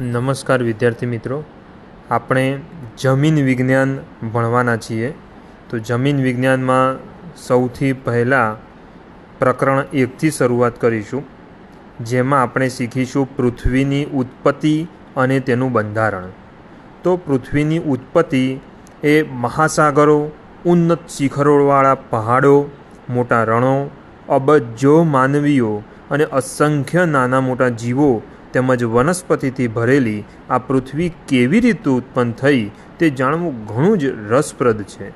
નમસ્કાર વિદ્યાર્થી મિત્રો. આપણે જમીન વિજ્ઞાન ભણવાના છીએ. તો જમીન વિજ્ઞાનમાં સૌથી પહેલાં પ્રકરણ એકથી શરૂઆત કરીશું, જેમાં આપણે શીખીશું પૃથ્વીની ઉત્પત્તિ અને તેનું બંધારણ. તો પૃથ્વીની ઉત્પત્તિ એ મહાસાગરો, ઉન્નત શિખરોવાળા પહાડો, મોટા રણો, અબજો માનવીઓ અને અસંખ્ય નાના મોટા જીવો તેમજ વનસ્પતિથી ભરેલી આ પૃથ્વી કેવી રીતે ઉત્પન્ન થઈ તે જાણવું ઘણું જ રસપ્રદ છે.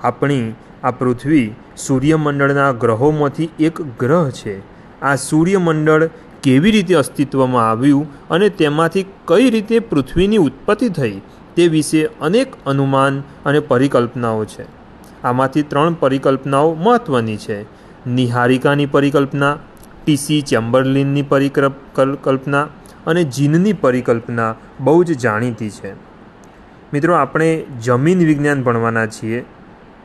આપણી આ પૃથ્વી સૂર્યમંડળના ગ્રહોમાંથી એક ગ્રહ છે. આ સૂર્યમંડળ કેવી રીતે અસ્તિત્વમાં આવ્યું અને તેમાંથી કઈ રીતે પૃથ્વીની ઉત્પત્તિ થઈ તે વિશે અનેક અનુમાન અને પરિકલ્પનાઓ છે. આમાંથી ત્રણ પરિકલ્પનાઓ મહત્ત્વની છે. નિહારિકાની પરિકલ્પના ટીસી ચેમ્બરલિનની પરિકલ્પના અને જીનની પરિકલ્પના બહુ જ જાણીતી છે. મિત્રો, આપણે જમીન વિજ્ઞાન ભણવાના છીએ,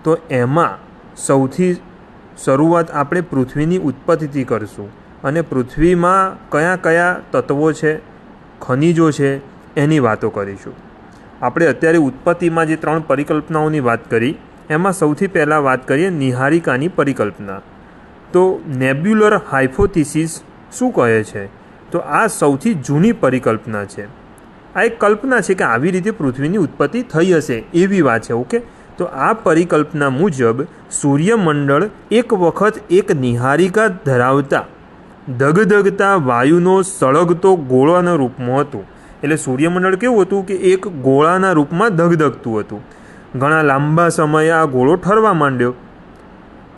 તો એમાં સૌથી શરૂઆત આપણે પૃથ્વીની ઉત્પત્તિથી કરીશું અને પૃથ્વીમાં કયા કયા તત્વો છે, ખનિજો છે, એની વાતો કરીશું. આપણે અત્યારે ઉત્પત્તિમાં જે ત્રણ પરિકલ્પનાઓની વાત કરી, એમાં સૌથી પહેલાં વાત કરીએ નિહારિકાની પરિકલ્પના. તો નેબ્યુલર હાઇફોથિસિસ શું કહે છે? તો આ સૌથી જૂની પરિકલ્પના છે. આ એક કલ્પના છે કે આવી રીતે પૃથ્વીની ઉત્પત્તિ થઈ હશે એવી વાત છે, ઓકે? તો આ પરિકલ્પના મુજબ સૂર્યમંડળ એક વખત એક નિહારિકા ધરાવતા, ધગધગતા વાયુનો સળગતો ગોળાના રૂપમાં હતું. એટલે સૂર્યમંડળ કેવું હતું કે એક ગોળાના રૂપમાં ધગધગતું હતું. ઘણા લાંબા સમયે આ ગોળો ઠરવા માંડ્યો.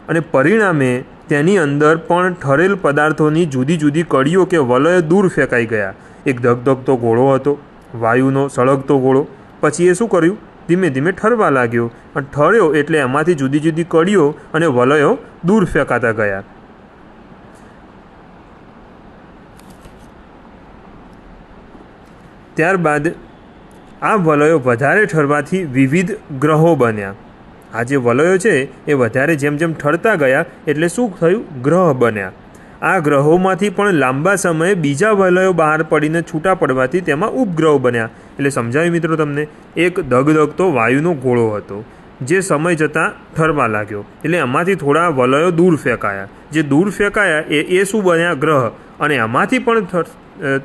અને પરિણામે તેની અંદર પણ ઠરેલ પદાર્થોની જુદી જુદી કડીઓ કે વલયો દૂર ફેંકાઈ ગયા. એક ધગધગતો ગોળો હતો. વાયુનો સળગતો ગોળો. પછી એ શું કર્યું? ધીમે ધીમે ઠરવા લાગ્યો. અને ઠર્યો એટલે એમાંથી જુદી જુદી કડીઓ અને વલયો દૂર ફેંકાતા ગયા. ત્યારબાદ આ વલયો વધારે ઠરવાથી વિવિધ ગ્રહો બન્યા. આ જે વલયો છે, એ વધારે જેમ જેમ ઠરતા ગયા, એટલે શું થયું? ગ્રહ બન્યા. આ ગ્રહોમાંથી પણ લાંબા સમયે બીજા વલયો બહાર પડીને છૂટા પડવાથી તેમાં ઉપગ્રહ બન્યા. એટલે સમજાવી મિત્રો તમને? એક દગદગતો વાયુનો ગોળો હતો, જે સમય જતાં ઠરવા લાગ્યો. એટલે એમાંથી થોડા વલયો દૂર ફેંકાયા. જે દૂર ફેંકાયા એ એ શું બન્યા? ગ્રહ. અને એમાંથી પણ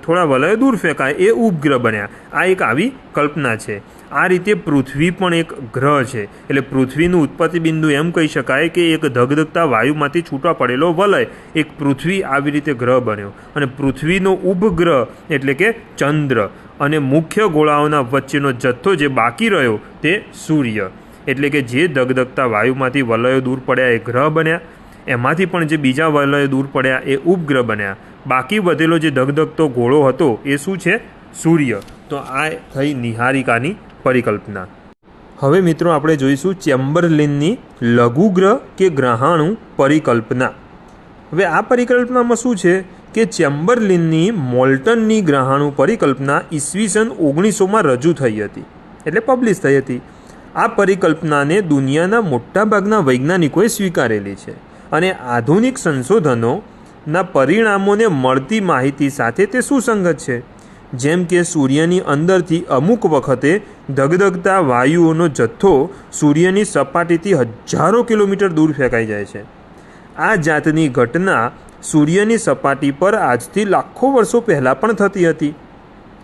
થોડા વલયો દૂર ફેંકાય એ ઉપગ્રહ બન્યા. આ એક આવી કલ્પના છે. આ રીતે પૃથ્વી પણ એક ગ્રહ છે. એટલે પૃથ્વીનું ઉત્પત્તિ બિંદુ એમ કહી શકાય કે એક ધગધગતા વાયુમાંથી છૂટા પડેલો વલય. એક પૃથ્વી આવી રીતે ગ્રહ બન્યો. અને પૃથ્વીનો ઉપગ્રહ એટલે કે ચંદ્ર. અને મુખ્ય ગોળાઓના વચ્ચેનો જથ્થો જે બાકી રહ્યો તે સૂર્ય. એટલે કે જે ધગધગતા વાયુમાંથી વલયો દૂર પડ્યા એ ગ્રહ બન્યા. એમાંથી પણ જે બીજા વલયો દૂર પડ્યા એ ઉપગ્રહ બન્યા. બાકી વધેલો જે ધગધગતો ગોળો હતો એ શું છે? સૂર્ય. તો આ થઈ નિહારિકાની પરિકલ્પના. હવે મિત્રો આપણે જોઈશું ચેમ્બરલિનની લઘુગ્રહ કે ગ્રહાણુ પરિકલ્પના. હવે આ પરિકલ્પનામાં શું છે કે ચેમ્બરલિનની મોલ્ટનની ગ્રહાણુ પરિકલ્પના ઈસવીસન ઓગણીસોમાં રજૂ થઈ હતી, એટલે પબ્લિશ થઈ હતી. આ પરિકલ્પનાને દુનિયાના મોટાભાગના વૈજ્ઞાનિકોએ સ્વીકારેલી છે અને આધુનિક સંશોધનોના પરિણામોને મળતી માહિતી સાથે તે સુસંગત છે. જેમ કે સૂર્યની અંદરથી અમુક વખતે ધગધગતા વાયુઓનો જથ્થો સૂર્યની સપાટીથી હજારો કિલોમીટર દૂર ફેંકાઈ જાય છે. આ જાતની ઘટના સૂર્યની સપાટી પર આજથી લાખો વર્ષો પહેલાં પણ થતી હતી.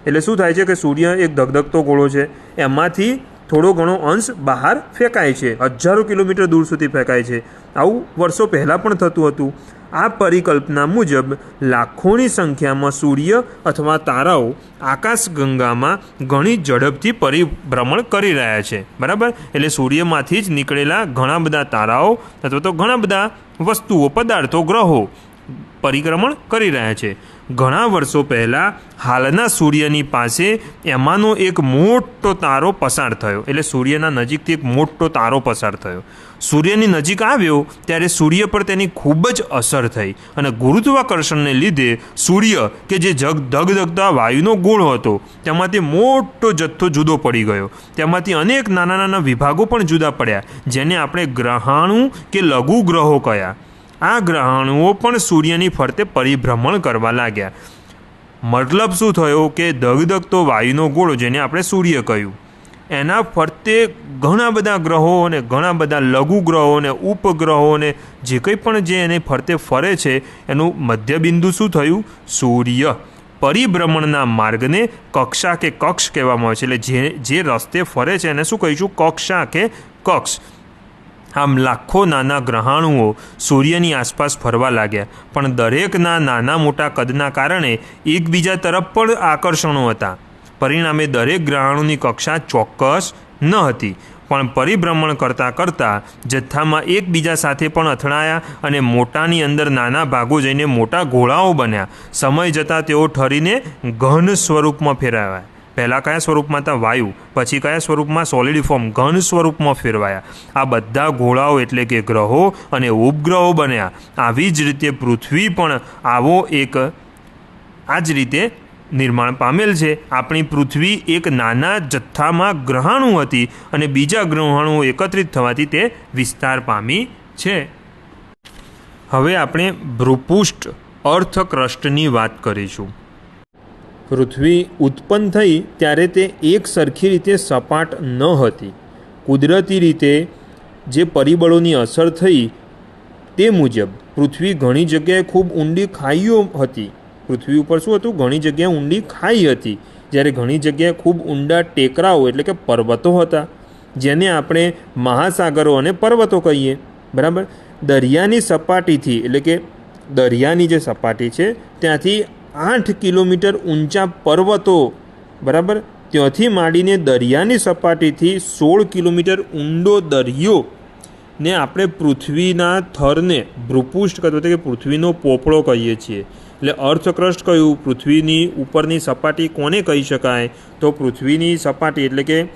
એટલે શું થાય છે કે સૂર્ય એક ધગધગતો ગોળો છે. એમાંથી થોડો ઘણો અંશ બહાર ફેંકાય છે. હજારો કિલોમીટર દૂર સુધી ફેંકાય છે. આવું વર્ષો પહેલાં પણ થતું હતું. આ પરિકલ્પના મુજબ લાખોની સંખ્યામાં સૂર્ય અથવા તારાઓ આકાશગંગામાં ઘણી ઝડપથી પરિભ્રમણ કરી રહ્યા છે. બરાબર? એટલે સૂર્યમાંથી જ નીકળેલા ઘણા બધા તારાઓ અથવા તો ઘણા બધા વસ્તુઓ, પદાર્થો, ગ્રહો પરિક્રમણ કરી રહ્યા છે. ઘણા વર્ષો પહેલાં હાલના સૂર્યની પાસે એમાંનો એક મોટો તારો પસાર થયો. એટલે સૂર્યના નજીકથી એક મોટો તારો પસાર થયો. સૂર્યની નજીક આવ્યો ત્યારે સૂર્ય પર તેની ખૂબ જ અસર થઈ અને ગુરુત્વાકર્ષણને લીધે સૂર્ય કે જે જગ, ધગધગતા વાયુનો ગોળ હતો, તેમાંથી મોટો જથ્થો જુદો પડી ગયો. તેમાંથી અનેક નાના નાના વિભાગો પણ જુદા પડ્યા, જેને આપણે ગ્રહાણુ કે લઘુ ગ્રહો કયા. આ ગ્રહાણુઓ પણ સૂર્યની ફરતે પરિભ્રમણ કરવા લાગ્યા. મતલબ શું થયો કે ધગધગતો વાયુનો ગોળો જેને આપણે સૂર્ય કહ્યું. એના ફરતે ઘણા બધા ગ્રહો અને ઘણા બધા લઘુ ગ્રહો અને ઉપગ્રહો અને જે કંઈ પણ જે એને ફરતે ફરે છે, એનું મધ્યબિંદુ શું થયું? સૂર્ય. પરિભ્રમણના માર્ગને કક્ષા કે કક્ષ કહેવામાં આવે છે. એટલે જે જે રસ્તે ફરે છે એને શું કહીશું? કક્ષા કે કક્ષ. આમ લાખો નાના ગ્રહાણુઓ સૂર્યની આસપાસ ફરવા લાગ્યા. પણ દરેકના નાના મોટા કદના કારણે એકબીજા તરફ પણ આકર્ષણો હતા. પરિણામે દરેક ગ્રહાણુની કક્ષા ચોક્કસ ન હતી. પણ પરિભ્રમણ કરતાં કરતાં જથ્થામાં એકબીજા સાથે પણ અથડાયા અને મોટાની અંદર નાના ભાગો જઈને મોટા ઘોળાઓ બન્યા. સમય જતાં તેઓ ઠરીને ઘન સ્વરૂપમાં ફેરવાયા. પહેલાં કયા સ્વરૂપમાં હતા? વાયુ. પછી કયા સ્વરૂપમાં? સોલિડ ફોર્મ ઘન સ્વરૂપમાં ફેરવાયા. આ બધા ઘોડાઓ એટલે કે ગ્રહો અને ઉપગ્રહો બન્યા. આવી જ રીતે પૃથ્વી પણ આવો એક આ જ રીતે નિર્માણ પામેલ છે. આપણી પૃથ્વી એક નાના જથ્થામાં ગ્રહાણુ હતી અને બીજા ગ્રહાણુઓ એકત્રિત થવાથી તે વિસ્તાર પામી છે. હવે આપણે ભૃપુષ્ટ અર્થક્રષ્ટની વાત કરીશું. પૃથ્વી ઉત્પન્ન થઈ ત્યારે તે એક સરખી રીતે સપાટ ન હતી. કુદરતી રીતે જે પરિબળોની અસર થઈ તે મુજબ પૃથ્વી ઘણી જગ્યાએ ખૂબ ઊંડી ખાઈઓ હતી. પૃથ્વી ઉપર શું હતું? ઘણી જગ્યાએ ઊંડી ખાઈ હતી. જ્યારે ઘણી જગ્યાએ ખૂબ ઊંડા ટેકરાઓ એટલે કે પર્વતો હતા, જેને આપણે મહાસાગરો અને પર્વતો કહીએ. બરાબર? દરિયાની સપાટીથી એટલે કે દરિયાની જે સપાટી છે, ત્યાંથી આઠ કિલોમીટર ઊંચા પર્વતો, બરાબર? ત્યાંથી માંડીને દરિયાની સપાટીથી સોળ કિલોમીટર ઊંડો દરિયો. ને આપણે પૃથ્વીના થરને ભૃપુષ્ઠ કહેતો કે પૃથ્વીનો પોપળો કહીએ છીએ. એટલે અર્થક્રષ્ટ કયું? પૃથ્વીની ઉપરની સપાટી કોને કહી શકાય? તો પૃથ્વીની સપાટી, એટલે કે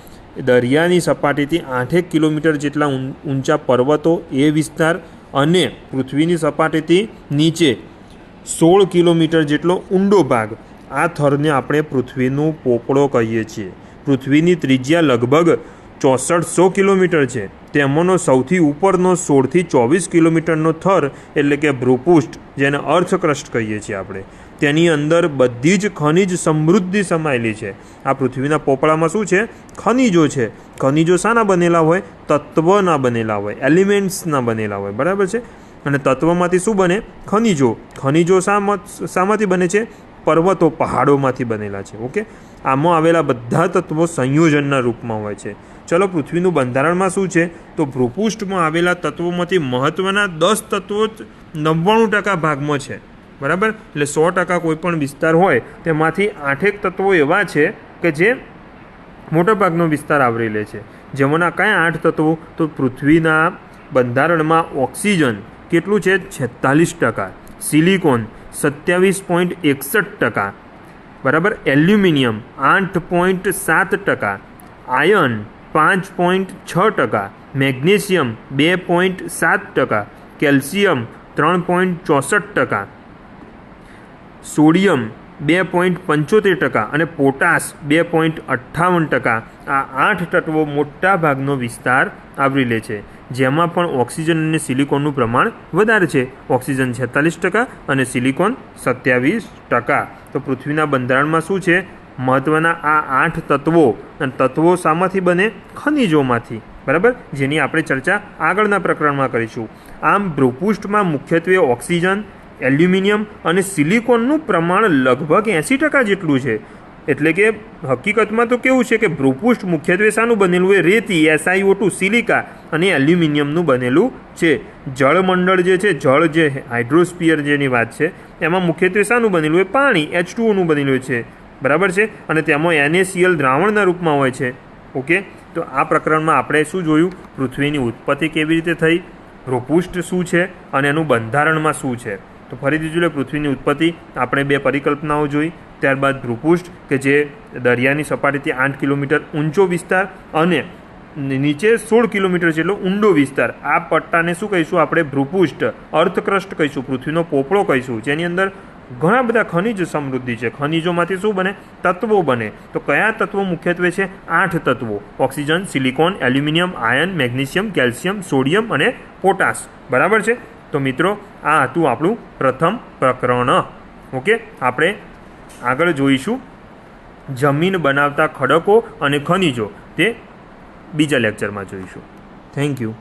દરિયાની સપાટીથી આઠેક કિલોમીટર જેટલા ઊંચા પર્વતો એ વિસ્તાર અને પૃથ્વીની સપાટીથી નીચે. સોળ કિલોમીટર જેટલો ઊંડો ભાગ. આ થરને આપણે પૃથ્વીનું પોપડો કહીએ છીએ. પૃથ્વીની ત્રિજ્યા લગભગ ચોસઠસો કિલોમીટર છે. તેમાંનો સૌથી ઉપરનો સોળથી ચોવીસ કિલોમીટરનો થર એટલે કે ભ્રુપુષ્ઠ જેને અર્થક્રષ્ટ કહીએ છીએ આપણે. તેની અંદર બધી જ ખનિજ સમૃદ્ધિ સમાયેલી છે. આ પૃથ્વીના પોપળામાં શું છે? ખનિજો છે. ખનિજો શાના બનેલા હોય? તત્વના બનેલા હોય. એલિમેન્ટ્સના બનેલા હોય. બરાબર છે? અને તત્વમાંથી શું બને? ખનિજો. ખનિજો શામાંથી બને છે? પર્વતો પહાડોમાંથી બનેલા છે. ઓકે? આમાં આવેલા બધા તત્વો સંયોજનના રૂપમાં હોય છે. ચલો પૃથ્વીનું બંધારણમાં શું છે? તો ભૂપૃષ્ઠમાં આવેલા તત્વોમાંથી મહત્ત્વના દસ તત્વો નવ્વાણું ટકા ભાગમાં છે. બરાબર? એટલે સો ટકા કોઈ પણ વિસ્તાર હોય, તેમાંથી આઠેક તત્વો એવા છે કે જે મોટાભાગનો વિસ્તાર આવરી લે છે. જેમાંના કયા આઠ તત્વો? તો પૃથ્વીના બંધારણમાં ઓક્સિજન કેટલું છે? છેતાલીસ ટકા. સિલિકોન સત્યાવીસ પોઈન્ટ એકસઠ ટકા. બરાબર? એલ્યુમિનિયમ આઠ પોઈન્ટ સાત ટકા. આયર્ન પાંચ પોઈન્ટ છ ટકા. મેગ્નેશિયમ બે પોઈન્ટ સાત ટકા. કેલ્શિયમ ત્રણ પોઈન્ટ ચોસઠ ટકા. સોડિયમ બે પોઈન્ટ પંચોતેર ટકા અને પોટાશ બે પોઈન્ટ અઠ્ઠાવન ટકા. આ આઠ તત્વો મોટા ભાગનો વિસ્તાર આવરી લે છે. જેમાં પણ ઓક્સિજન અને સિલિકોનનું પ્રમાણ વધારે છે. ઓક્સિજન છેતાલીસ ટકા અને સિલિકોન સત્યાવીસ ટકા. તો પૃથ્વીના બંધારણમાં શું છે? મહત્ત્વના આ આઠ તત્વો. અને તત્વો શામાંથી બને? ખનિજોમાંથી. બરાબર? જેની આપણે ચર્ચા આગળના પ્રકરણમાં કરીશું. આમ ભૂપૃષ્ઠમાં મુખ્યત્વે ઓક્સિજન, એલ્યુમિનિયમ અને સિલિકોનનું પ્રમાણ લગભગ એંસી ટકા જેટલું છે. એટલે કે હકીકતમાં તો કેવું છે કે ભ્રુપુષ્ઠ મુખ્યત્વે શાનું બનેલું હોય? રેતી એસઆઈઓ ટુ સિલિકા અને એલ્યુમિનિયમનું બનેલું છે. જળમંડળ જે છે, જળ જે હાઇડ્રોસ્પિયર જેની વાત છે, એમાં મુખ્યત્વે શાનું બનેલું હોય? પાણી એચ ટુઓનું બનેલું છે. બરાબર છે? અને તેમાં એનએસીએલ દ્રાવણના રૂપમાં હોય છે. ઓકે? તો આ પ્રકરણમાં આપણે શું જોયું? પૃથ્વીની ઉત્પત્તિ કેવી રીતે થઈ? ભ્રુપુષ્ઠ શું છે? અને એનું બંધારણમાં શું છે? તો ફરીથી જોઈએ પૃથ્વીની ઉત્પત્તિ. આપણે બે પરિકલ્પનાઓ જોઈ. ત્યારબાદ ભ્રુપુષ્ઠ કે જે દરિયાની સપાટીથી આઠ કિલોમીટર ઊંચો વિસ્તાર અને નીચે સોળ કિલોમીટર જેટલો ઊંડો વિસ્તાર. આ પટ્ટાને શું કહીશું આપણે? ભૃપુષ્ઠ, અર્થક્રષ્ટ કહીશું, પૃથ્વીનો પોપળો કહીશું, જેની અંદર ઘણા બધા ખનિજ સમૃદ્ધિ છે. ખનિજોમાંથી શું બને? તત્વો બને. તો કયા તત્વો મુખ્યત્વે છે? આઠ તત્વો. Oxygen, silicon, aluminium, iron, magnesium, calcium, sodium અને પોટાશ. બરાબર છે? તો મિત્રો, આ હતું આપણું પ્રથમ પ્રકરણ. ઓકે? આપણે આગળ જોઈશું. જમીન બનાવતા ખડકો અને ખનિજો તે બીજા લેક્ચરમાં જોઈશું. Thank you